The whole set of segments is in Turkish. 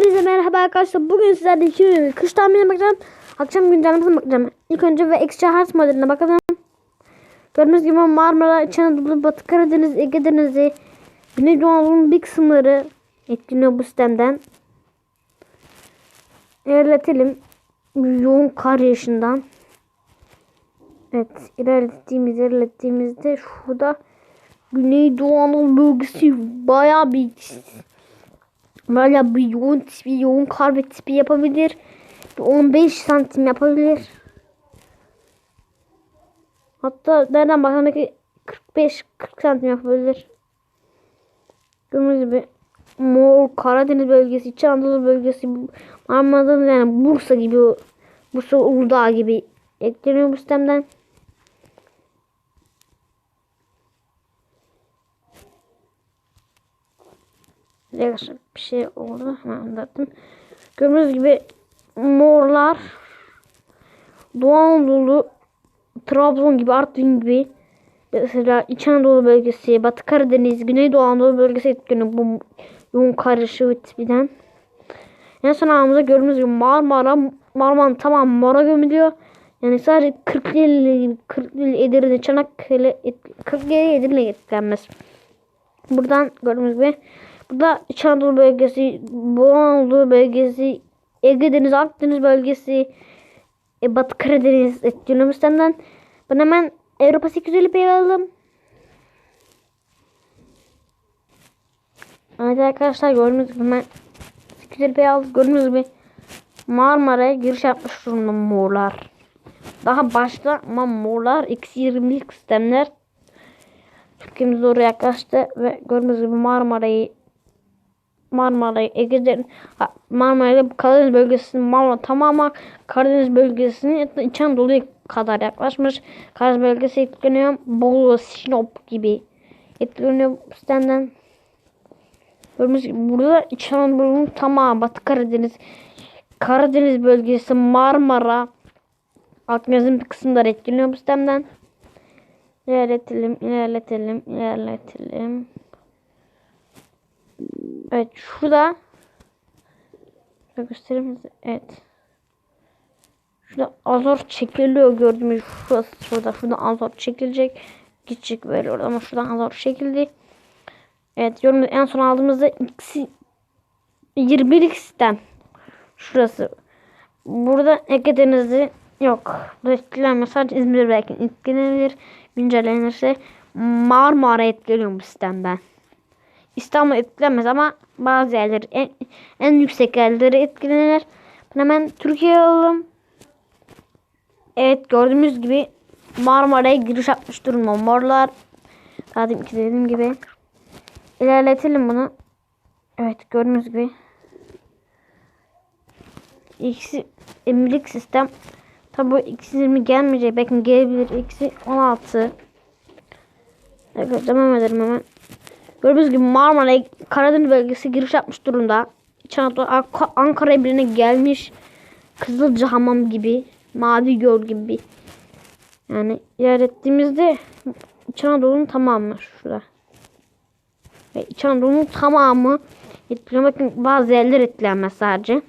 Hepinize merhaba arkadaşlar. Bugün sizlerle iki kış tahminine bakacağım. Akşam güncellemesine bakacağım. İlk önce ve Extra Hearts modeline bakalım. Gördüğünüz gibi Marmara, İç Anadolu, Batı Karadeniz, Ege Denizi, Güneydoğu Anadolu'nun bir kısımları etkileniyor bu sistemden. İlerletelim. Yoğun kar yağışından. Evet ilerlettiğimiz ilerlettiğimizde şurada Güneydoğu Anadolu bölgesi bayağı bir Böyle bir yoğun tipi, yoğun kar ve tipi yapabilir. Bir 15 santim yapabilir. Hatta nereden baksan ki 45-40 santim yapabilir. Gördüğünüz gibi Mor, Karadeniz bölgesi, İç Anadolu bölgesi, Marmara'da yani Bursa gibi, Bursa Uludağ gibi ekleniyor bu sistemden. Arkadaşlar bir şey oldu. Hemen anlattım. Gördüğünüz gibi morlar Doğu Anadolu Trabzon gibi Artvin gibi mesela İç Anadolu bölgesi Batı Karadeniz Güneydoğu Anadolu bölgesi etkileniyor bu yoğun karışığı tipiden. En son anımızda gördüğümüz gibi Marmara Marmara'nın tamam mora gömülüyor. Yani sadece Kırklareli, Kırklareli, Edirne, Çanakkale, Kırklareli, Edirne etkilenmez. Buradan gördüğümüz gibi Burada İç Anadolu bölgesi, Doğu bölgesi, Ege Denizi, Akdeniz bölgesi, e, Batı Karadeniz senden. Ben hemen Avrupa 850 alalım. Evet arkadaşlar gördüğünüz gibi hemen 850 aldık. Gördüğünüz gibi Marmara'ya giriş yapmış durumda morlar. Daha başta ama morlar eksi 20'lik sistemler Türkiye'miz oraya yaklaştı ve gördüğünüz gibi Marmara'yı Marmara, Ege'den Marmara ile Karadeniz bölgesinin Marmara tamamen Karadeniz bölgesinin İç Anadolu'ya kadar yaklaşmış. Karadeniz bölgesi etkileniyor. Bolu, Sinop gibi etkileniyor sistemden. Gördüğünüz gibi burada İç Anadolu'nun tamamı Batı Karadeniz, Karadeniz bölgesi Marmara, Akdeniz'in bir kısımları etkileniyor bu sistemden. İlerletelim, ilerletelim, ilerletelim. Evet şurada göstereyim size. Evet. Şurada azor çekiliyor gördüğümüz şurası şurada. Şurada azor çekilecek. Gidecek veriyor ama şuradan azor çekildi. Evet yorum en son aldığımızda ikisi 21 sistem. Şurası. Burada Ege yok. Burada etkilenme sadece İzmir belki etkilenir. Güncellenirse Marmara etkileniyor bu sistemden. İstanbul etkilenmez ama bazı yerleri en, en yüksek yerleri etkilenir. Hemen Türkiye'ye alalım. Evet gördüğümüz gibi Marmara'ya giriş yapmış durumda. Morlar zaten dediğim gibi ilerletelim bunu. Evet gördüğünüz gibi ikisi emlik sistem. Tabi bu ikisi 20 gelmeyecek. Belki gelebilir. İkisi 16. Evet devam edelim hemen. Gördüğünüz gibi Marmara Karadeniz bölgesi giriş yapmış durumda. İç Anadolu Ankara birine gelmiş. Kızılca hamam gibi. Mavi göl gibi. Yani ilerlettiğimizde İç Anadolu'nun tamamı şurada. Ve İç Anadolu'nun tamamı. Bakın bazı yerler etkilenmez sadece.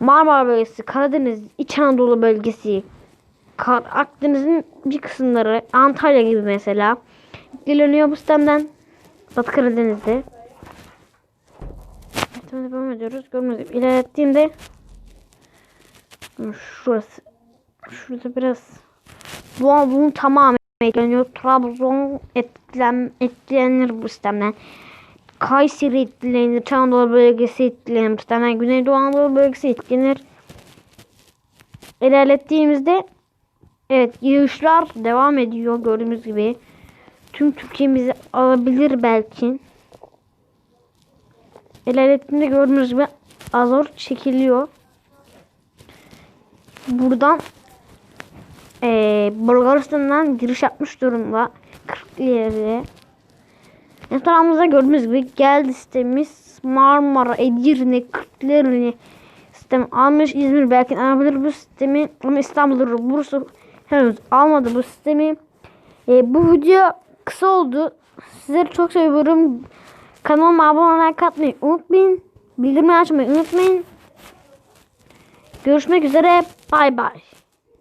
Marmara bölgesi, Karadeniz, İç Anadolu bölgesi, Akdeniz'in bir kısımları, Antalya gibi mesela etkileniyor bu sistemden. Batı Karadeniz'de. Evet, devam ediyoruz. Gördüğünüz gibi ilerlettiğimde şurası şurada biraz bu bunun tamamı etkileniyor. Trabzon etkilen, etkilenir bu sistemden. Kayseri etkilenir. Çanadolu bölgesi etkilenir bu sistemden. Güneydoğu Anadolu bölgesi etkilenir. İlerlettiğimizde evet yağışlar devam ediyor gördüğümüz gibi tüm Türkiye'mizi alabilir belki. İlerlettiğinde gördüğünüz gibi Azor çekiliyor. Buradan e, Bulgaristan'dan giriş yapmış durumda. 40 ileri. Etrafımızda gördüğünüz gibi geldi sistemimiz Marmara, Edirne, Kırklareli sistem almış. İzmir belki alabilir bu sistemi ama İstanbul, Bursa henüz almadı bu sistemi. E, bu video kısa oldu. Sizleri çok seviyorum. Kanalıma abone olmayı unutmayın. Bildirimleri açmayı unutmayın. Görüşmek üzere. Bay bay.